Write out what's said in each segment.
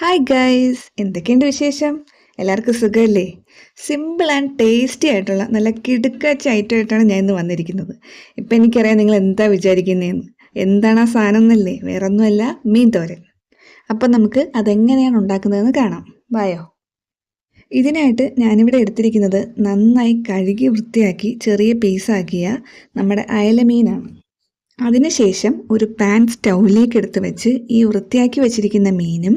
Hi guys എന്തൊക്കെയുണ്ട് വിശേഷം? എല്ലാവർക്കും സുഖമല്ലേ സിമ്പിൾ ആൻഡ് ടേസ്റ്റി ആയിട്ടുള്ള നല്ല കിടുക്കാച്ച ഐറ്റമായിട്ടാണ് ഞാൻ ഇന്ന് വന്നിരിക്കുന്നത്. ഇപ്പം എനിക്കറിയാം നിങ്ങൾ എന്താ വിചാരിക്കുന്നതെന്ന് എന്താണ് ആ സാധനം എന്നല്ലേ വേറെ ഒന്നുമല്ല മീൻ തോരൻ. അപ്പം നമുക്ക് അതെങ്ങനെയാണ് ഉണ്ടാക്കുന്നതെന്ന് കാണാം. വായോ. ഇതിനായിട്ട് ഞാനിവിടെ എടുത്തിരിക്കുന്നത് നന്നായി കഴുകി വൃത്തിയാക്കി ചെറിയ പീസാക്കിയ നമ്മുടെ അയലമീനാണ് അതിനുശേഷം ഒരു പാൻ സ്റ്റൗവിലേക്ക് എടുത്ത് വെച്ച് ഈ വൃത്തിയാക്കി വെച്ചിരിക്കുന്ന മീനും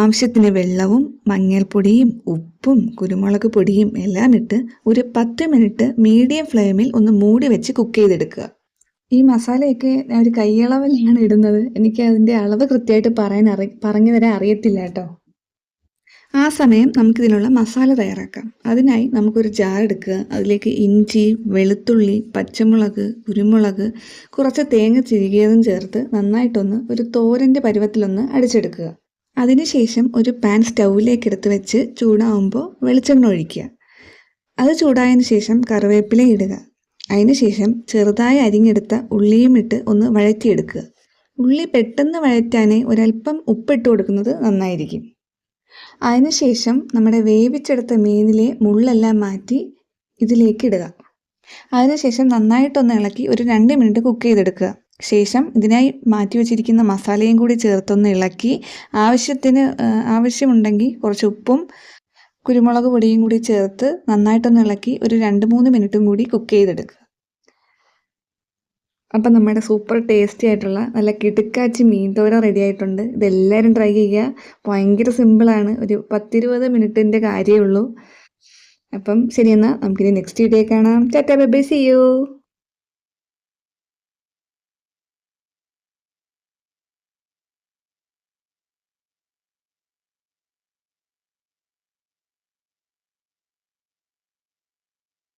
ആവശ്യത്തിന് വെള്ളവും മഞ്ഞൾപ്പൊടിയും ഉപ്പും കുരുമുളക് പൊടിയും എല്ലാം ഇട്ട് ഒരു പത്ത് മിനിറ്റ് മീഡിയം ഫ്ലെയിമിൽ ഒന്ന് മൂടി വെച്ച് കുക്ക് ചെയ്തെടുക്കുക. ഈ മസാലയൊക്കെ ഒരു കൈയളവിലാണ് ഇടുന്നത്. എനിക്ക് അതിന്റെ അളവ് കൃത്യമായിട്ട് പറയാൻ അറി പറഞ്ഞു തരാൻ അറിയത്തില്ല കേട്ടോ. ആ സമയം നമുക്കിതിനുള്ള മസാല തയ്യാറാക്കാം. അതിനായി നമുക്കൊരു ജാർ എടുക്കുക. അതിലേക്ക് ഇഞ്ചി വെളുത്തുള്ളി പച്ചമുളക് കുരുമുളക് കുറച്ച് തേങ്ങ ചിരുകിയതും ചേർത്ത് നന്നായിട്ടൊന്ന് ഒരു തോരന്റെ പരുവത്തിലൊന്ന് അടിച്ചെടുക്കുക. അതിനുശേഷം ഒരു പാൻ സ്റ്റൗവിലേക്ക് എടുത്ത് വെച്ച് ചൂടാവുമ്പോൾ വെളിച്ചെണ്ണ ഒഴിക്കുക. അത് ചൂടായതിനു ശേഷം കറിവേപ്പില ഇടുക. അതിനുശേഷം ചെറുതായി അരിഞ്ഞെടുത്ത ഉള്ളിയും ഇട്ട് ഒന്ന് വഴറ്റിയെടുക്കുക. ഉള്ളി പെട്ടെന്ന് വഴറ്റാനേ ഒരല്പം ഉപ്പിട്ട് കൊടുക്കുന്നത് നന്നായിരിക്കും. അതിനുശേഷം നമ്മുടെ വേവിച്ചെടുത്ത മീനിലെ മുള്ളെല്ലാം മാറ്റി ഇതിലേക്ക് ഇടുക. അതിനുശേഷം നന്നായിട്ടൊന്ന് ഇളക്കി ഒരു രണ്ട് മിനിറ്റ് കുക്ക് ചെയ്തെടുക്കുക. ശേഷം ഇതിനായി മാറ്റി വെച്ചിരിക്കുന്ന മസാലയും കൂടി ചേർത്തൊന്ന് ഇളക്കി ആവശ്യത്തിന് ആവശ്യമുണ്ടെങ്കിൽ കുറച്ച് ഉപ്പും കുരുമുളക് പൊടിയും കൂടി ചേർത്ത് നന്നായിട്ടൊന്ന് ഇളക്കി ഒരു രണ്ട് മൂന്ന് മിനിറ്റും കൂടി കുക്ക് ചെയ്തെടുക്കുക. അപ്പം നമ്മുടെ സൂപ്പർ ടേസ്റ്റി ആയിട്ടുള്ള നല്ല കിടുക്കാച്ചി മീൻ തോര റെഡി ആയിട്ടുണ്ട്. ഇതെല്ലാവരും ട്രൈ ചെയ്യുക. ഭയങ്കര സിമ്പിളാണ് ഒരു പത്തിരുപത് മിനിറ്റിന്റെ കാര്യമേ ഉള്ളൂ. അപ്പം ശരി എന്നാൽ നമുക്കിനി നെക്സ്റ്റ് വീഡിയോ കാണാം. Tata bye see you